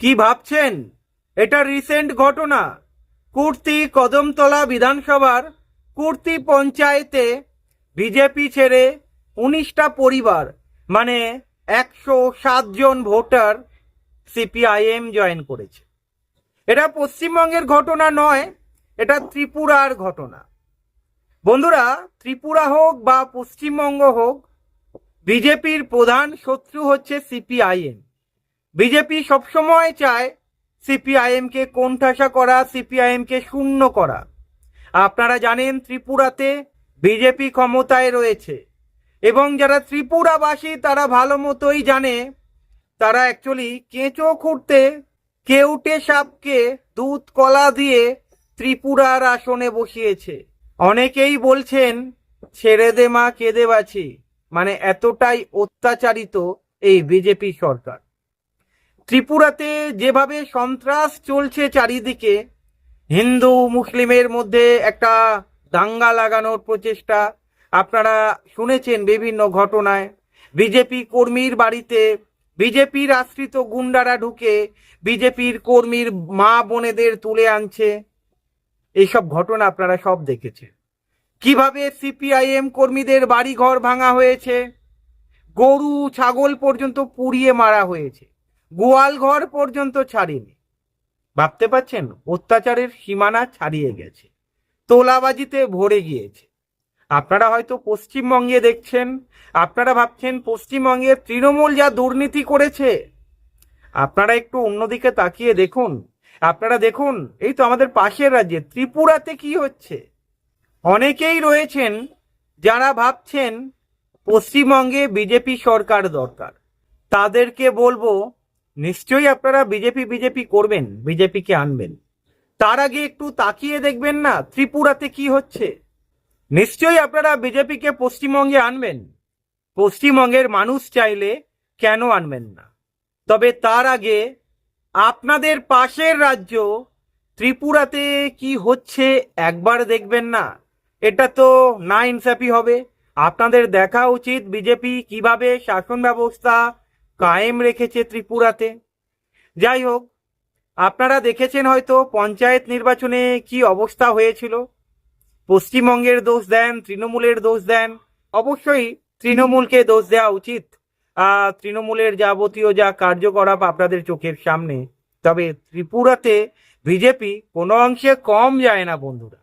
কি ভাবছেন? এটা রিসেন্ট ঘটনা। কুর্তি কদমতলা বিধানসভার কুর্তি পঞ্চায়েতে বিজেপি ছেড়ে উনিশটা পরিবার মানে একশো জন ভোটার সিপিআইএম জয়েন করেছে। এটা পশ্চিমবঙ্গের ঘটনা নয়, এটা ত্রিপুরার ঘটনা। বন্ধুরা, ত্রিপুরা হোক বা পশ্চিমবঙ্গ হোক বিজেপির প্রধান শত্রু হচ্ছে সিপিআইএম বিজেপি সবসময় চায় সিপিআইএমকে কোণঠাসা করা, সিপিআইএমকে শূন্য করা। আপনারা জানেন ত্রিপুরাতে বিজেপি ক্ষমতায় রয়েছে। এবং যারা ত্রিপুরাবাসী, তারা ভালো মতোই জানে, তারা অ্যাকচুয়ালি কেঁচো খুঁড়তে, কেউটে সাপকে দুধ কলা দিয়ে ত্রিপুরার আসনে বসিয়েছে। অনেকেই বলছেন, ছেড়ে দে মা, কেঁদে বাছি। মানে এতটাই অত্যাচারিত এই বিজেপি সরকার। ত্রিপুরাতে যেভাবে সন্ত্রাস চলছে চারিদিকে, হিন্দু, মুসলিমের মধ্যে একটা দাঙ্গা লাগানোর প্রচেষ্টা, আপনারা শুনেছেন বিভিন্ন ঘটনায়। বিজেপি কর্মীর বাড়িতে বিজেপির আশ্রিত গুন্ডারা ঢুকে বিজেপির কর্মীর মা বোনেদের তুলে আনছে। এইসব ঘটনা আপনারা সব দেখেছে কীভাবে সিপিআইএম কর্মীদের বাড়ি ঘর ভাঙা হয়েছে, গরু, ছাগল পর্যন্ত পুড়িয়ে মারা হয়েছে। গোয়াল ঘর পর্যন্ত ছাড়েনি। ভাবতে পাচ্ছেন অত্যাচারের সীমানা ছাড়িয়ে গেছে। তোলাবাজিতে ভরে গিয়েছে। আপনারা হয়তো পশ্চিমবঙ্গে দেখছেন, আপনারা ভাবছেন পশ্চিমবঙ্গের তৃণমূল যা দুর্নীতি করেছে। আপনারা একটু অন্যদিকে তাকিয়ে দেখুন। আপনারা দেখুন, এই তো আমাদের পাশের রাজ্যে, ত্রিপুরাতে কি হচ্ছে? অনেকেই রয়েছেন যারা ভাবছেন পশ্চিমবঙ্গে বিজেপি সরকার দরকার। তাদেরকে বলব নিশ্চয়ই আপনারা বিজেপি বিজেপি করবেন, বিজেপিকে আনবেন। তার আগে একটু তাকিয়ে দেখবেন না ত্রিপুরাতে কি হচ্ছে। নিশ্চয়ই আপনারা বিজেপিকে পশ্চিমবঙ্গে আনবেন। পশ্চিমবঙ্গের মানুষ চাইলে কেন আনবেন না? তবে তার আগে আপনাদের পাশের রাজ্য ত্রিপুরাতে কি হচ্ছে একবার দেখবেন না। এটা তো না ইনসাফি হবে। আপনাদের দেখা উচিত বিজেপি কীভাবে শাসন ব্যবস্থা কায়েম রেখেছে ত্রিপুরাতে। যাই হোক, আপনারা দেখেছেন হয়তো পঞ্চায়েত নির্বাচনে কি অবস্থা হয়েছিল। পশ্চিমবঙ্গের দোষ দেন, তৃণমূলের দোষ দেন, অবশ্যই তৃণমূলকে দোষ দেওয়া উচিত। তৃণমূলের যাবতীয় যা কার্যকলাপ আপনাদের চোখের সামনে। তবে ত্রিপুরাতে বিজেপি কোনো অংশে কম যায় না, বন্ধুরা।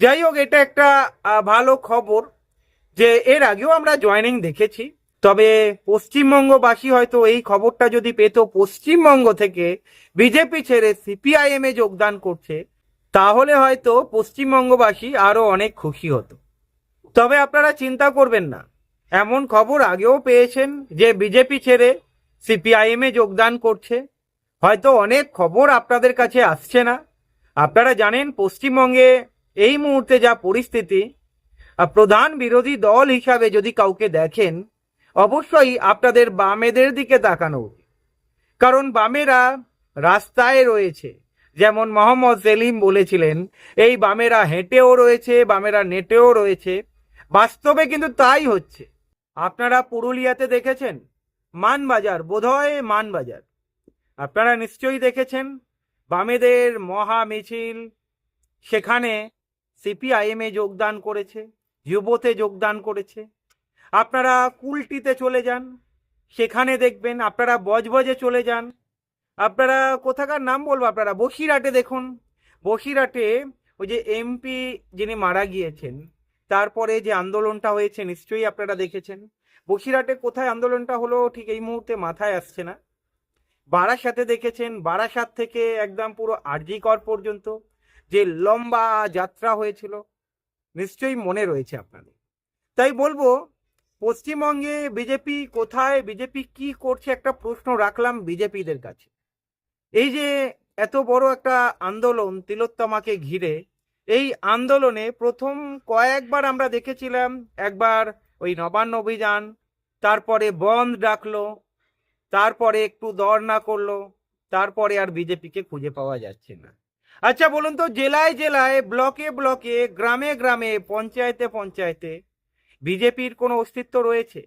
যাই হোক, এটা একটা ভালো খবর যে এর আগেও আমরা জয়েনিং দেখেছি। তবে পশ্চিমবঙ্গবাসী হয়তো এই খবরটা যদি পেত, পশ্চিমবঙ্গ থেকে বিজেপি ছেড়ে সিপিআইএম এ যোগদান করছে, তাহলে হয়তো পশ্চিমবঙ্গবাসী আরও অনেক খুশি হতো। তবে আপনারা চিন্তা করবেন না, এমন খবর আগেও পেয়েছেন যে বিজেপি ছেড়ে সিপিআইএম যোগদান করছে। হয়তো অনেক খবর আপনাদের কাছে আসছে না। আপনারা জানেন পশ্চিমবঙ্গে এই মুহূর্তে যা পরিস্থিতি প্রধান বিরোধী দল হিসাবে যদি কাউকে দেখেন অবশ্যই আপনাদের বামেদের দিকে তাকানো কারণ বামেরা রাস্তায় রয়েছে। যেমন মোহাম্মদ সেলিম বলেছিলেন, এই বামেরা হেঁটেও রয়েছে, বামেরা নেটেও রয়েছে। বাস্তবে কিন্তু তাই হচ্ছে। আপনারা পুরুলিয়াতে দেখেছেন? মানবাজার, বোধহয় মানবাজার। আপনারা নিশ্চয়ই দেখেছেন, বামেদের মহা মিছিল। সেখানে সিপিআইএমে যোগদান করেছে, যুবতে যোগদান করেছে। আপনারা কুলটিতে চলে যান, সেখানে দেখবেন আপনারা বজবজে চলে যান। আপনারা কোথাকার নাম বলব আপনারা? বসিরহাটে দেখুন। বসিরহাটে ওই যে এমপি যিনি মারা গিয়েছেন, তারপরে যে আন্দোলনটা হয়েছে নিশ্চয়ই আপনারা দেখেছেন। বসিরহাটে কোথায় আন্দোলনটা হলো ঠিক এই মুহূর্তে মাথায় আসছে না। বারাসাতে দেখেছেন, বারাসাত থেকে একদম পুরো আরজিকর পর্যন্ত যে লম্বা যাত্রা হয়েছিল, নিশ্চয়ই মনে রয়েছে আপনাদের। তাই বলব পশ্চিমবঙ্গে বিজেপি কোথায়? বিজেপি কি করছে? একটা প্রশ্ন রাখলাম বিজেপিদের কাছে। এই যে এত বড় একটা আন্দোলন তিলোত্তমাকে ঘিরে, এই আন্দোলনে প্রথম কয়েকবার আমরা দেখেছিলাম, একবার ওই নবান্ন অভিযান, তারপরে বন্ধ ডাকলো, তারপরে একটু দর করল, তারপরে আর বিজেপিকে খুঁজে পাওয়া যাচ্ছে না। আচ্ছা বলুন তো, জেলায় জেলায়, ব্লকে ব্লকে, গ্রামে গ্রামে, পঞ্চায়েতে পঞ্চায়েতে বিজেপির কোনো অস্তিত্ব রয়েছে?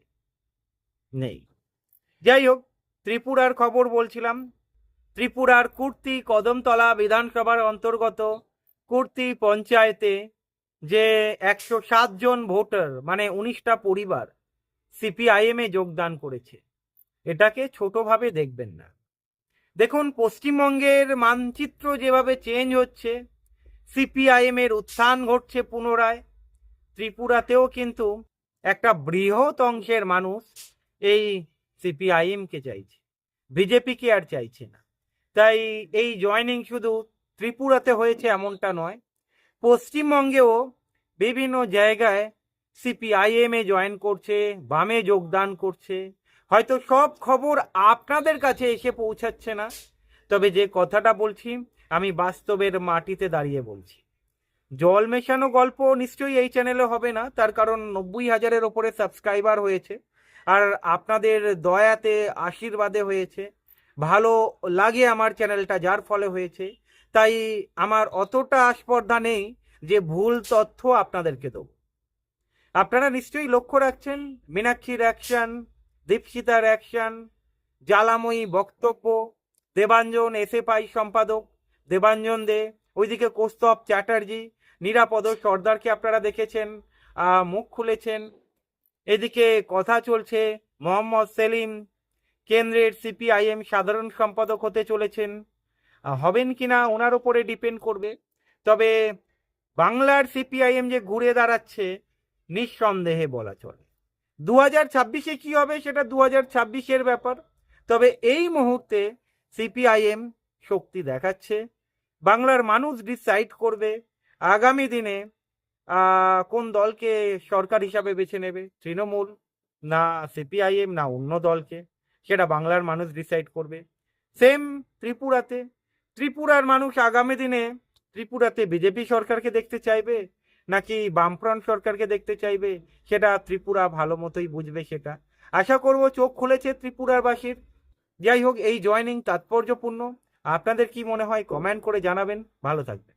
নেই। যাই হোক ত্রিপুরার খবর বলছিলাম। ত্রিপুরার কুর্তি কদমতলা বিধানসভার অন্তর্গত কুর্তি পঞ্চায়েতে যে একশো জন ভোটার মানে উনিশটা পরিবার সিপিআইএমে যোগদান করেছে এটাকে ছোটভাবে দেখবেন না। দেখুন পশ্চিমবঙ্গের মানচিত্র যেভাবে চেঞ্জ হচ্ছে সিপিআইএম এর উত্থান ঘটছে পুনরায় ত্রিপুরাতেও কিন্তু একটা বৃহৎ অংশের মানুষ এই সিপিআইএমকে চাইছে। বিজেপিকে আর চাইছে না। তাই এই জয়নিং শুধু ত্রিপুরাতে হয়েছে এমনটা নয়, পশ্চিমবঙ্গেও বিভিন্ন জায়গায় সিপিআইএম জয়েন করছে, বামে যোগদান করছে। হয়তো সব খবর আপনাদের কাছে এসে পৌঁছাচ্ছে না, তবে যে কথাটা বলছি, আমি বাস্তবের মাটিতে দাঁড়িয়ে বলছি। জল মেশানো গল্প নিশ্চয়ই এই চ্যানেলে হবে না, তার কারণ নব্বই হাজারের ওপরে সাবস্ক্রাইবার হয়েছে, আর আপনাদের দয়াতে, আশীর্বাদে হয়েছে। ভালো লাগে আমার চ্যানেলটা যার ফলে হয়েছে। তাই আমার অতটা আস্পর্ধা নেই যে ভুল তথ্য আপনাদেরকে দেবো। আপনারা নিশ্চয়ই লক্ষ্য রাখছেন, মীনাক্ষীর অ্যাকশন দীপশিতার অ্যাকশন জ্বালাময়ী বক্তব্য, দেবাঞ্জন এসএফআই সম্পাদক, দেবাঞ্জন দে, ওইদিকে কৌস্তব চ্যাটার্জি নিরাপদ সর্দারকে আপনারা দেখেছেন মুখ খুলেছেন। এদিকে কথা চলছে, মোহাম্মদ সেলিম, কেন্দ্রের সিপিআইএম সাধারণ সম্পাদক হতে চলেছেন। হবেন কিনা ওনার ওপরে ডিপেন্ড করবে। তবে বাংলার সিপিআইএম যে ঘুরে দাঁড়াচ্ছে, নিঃসন্দেহে বলা চলে। দু হাজার ছাব্বিশে কী হবে সেটা দু হাজার ছাব্বিশের ব্যাপার। তবে এই মুহূর্তে সিপিআইএম শক্তি দেখাচ্ছে, বাংলার মানুষ ডিসাইড করবে আগামী দিনে কোন দলকে সরকার হিসাবে বেছে নেবে? তৃণমূল না সিপিআইএম না অন্য দলকে? সেটা বাংলার মানুষ ডিসাইড করবে। সেম ত্রিপুরাতে। ত্রিপুরার মানুষ আগামী দিনে ত্রিপুরাতে বিজেপি সরকারকে দেখতে চাইবে? নাকি বামফ্রন্ট সরকারকে দেখতে চাইবে? সেটা ত্রিপুরা ভালো মতোই বুঝবে সেটা। আশা করব চোখ খুলেছে ত্রিপুরার বাসীর যাই হোক, এই জয়নিং তাৎপর্যপূর্ণ। আপনাদের কি মনে হয় কমেন্ট করে জানাবেন। ভালো থাকবেন।